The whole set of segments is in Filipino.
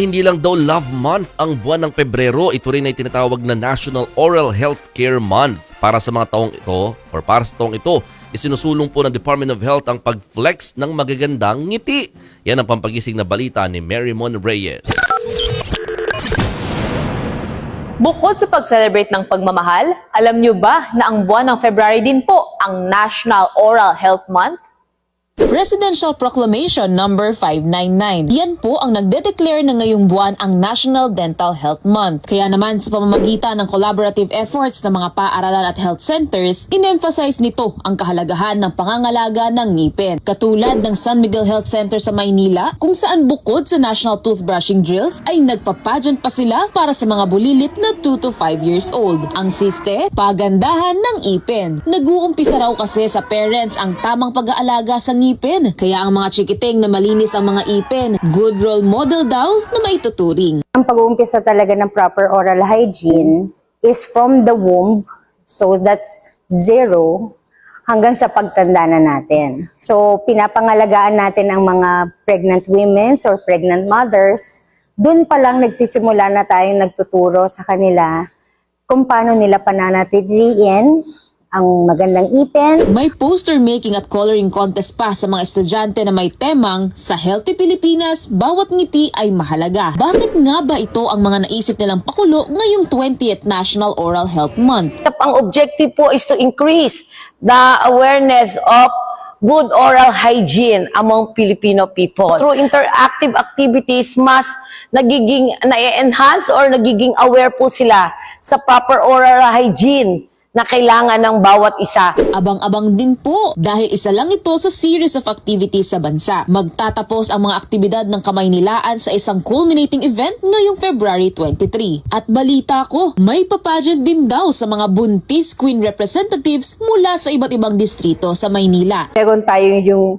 Hindi lang daw Love Month ang buwan ng Pebrero, ito rin ay tinatawag na National Oral Health Care Month. Para sa mga taong ito, or para sa taong ito, isinusulong po ng Department of Health ang pag-flex ng magagandang ngiti. Yan ang pampagising na balita ni Mary Mon Reyes. Bukod sa pag-celebrate ng pagmamahal, alam nyo ba na ang buwan ng February din po ang National Oral Health Month? Presidential Proclamation Number 599. Yan po ang nagde-declare na ngayong buwan ang National Dental Health Month. Kaya naman sa pamamagitan ng collaborative efforts ng mga paaralan at health centers, in-emphasize nito ang kahalagahan ng pangangalaga ng ngipin. Katulad ng San Miguel Health Center sa Maynila, kung saan bukod sa national toothbrushing drills ay nagpapageant pa sila para sa mga bulilit na 2 to 5 years old. Ang siste, pagandahan ng ipin. Nag-uumpisa raw kasi sa parents ang tamang pag-aalaga sa ngipin. Kaya ang mga chikiting na malinis ang mga ipin, good role model daw na maituturing. Ang pag-uumpisa talaga ng proper oral hygiene is from the womb. So that's zero hanggang sa pagtanda na natin. So pinapangalagaan natin ang mga pregnant women or pregnant mothers. Doon pa lang nagsisimula na tayong nagtuturo sa kanila kung paano nila pananatiliin ang magandang ipin, May poster making at coloring contest pa sa mga estudyante na may temang sa Healthy Pilipinas, bawat ngiti ay mahalaga. Bakit nga ba ito ang mga naisip nilang pakulo ngayong 20th National Oral Health Month? ang objective po is to increase the awareness of good oral hygiene among Filipino people. Through interactive activities, mas nagiging na-enhance or nagiging aware po sila sa proper oral hygiene na kailangan ng bawat isa. Abang-abang din po dahil isa lang ito sa series of activities sa bansa. Magtatapos ang mga aktibidad ng kamay nilaan sa isang culminating event ngayong February 23. At balita ko, may papageant din daw sa mga buntis queen representatives mula sa iba't ibang distrito sa Maynila. meron tayo yung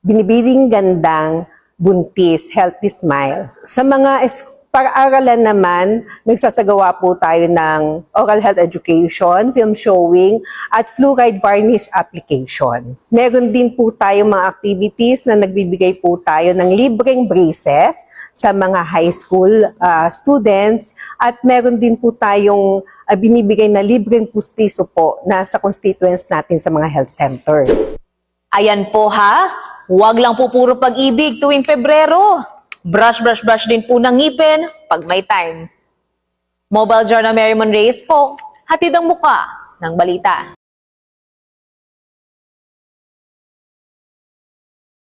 binibiling gandang buntis, healthy smile. Sa mga para-aralan naman, nagsasagawa po tayo ng oral health education, film showing, at fluoride varnish application. Meron din po tayo mga activities na nagbibigay po tayo ng libreng braces sa mga high school ah, students at meron din po tayong ah, binibigay na libreng pustiso po na sa constituents natin sa mga health centers. Ayan po ha, huwag lang po puro pag-ibig tuwing Pebrero. Brush, brush, brush din po ng ngipin pag may time. Mobile Journal Mary Mon Reyes po, hatid ang muka ng balita.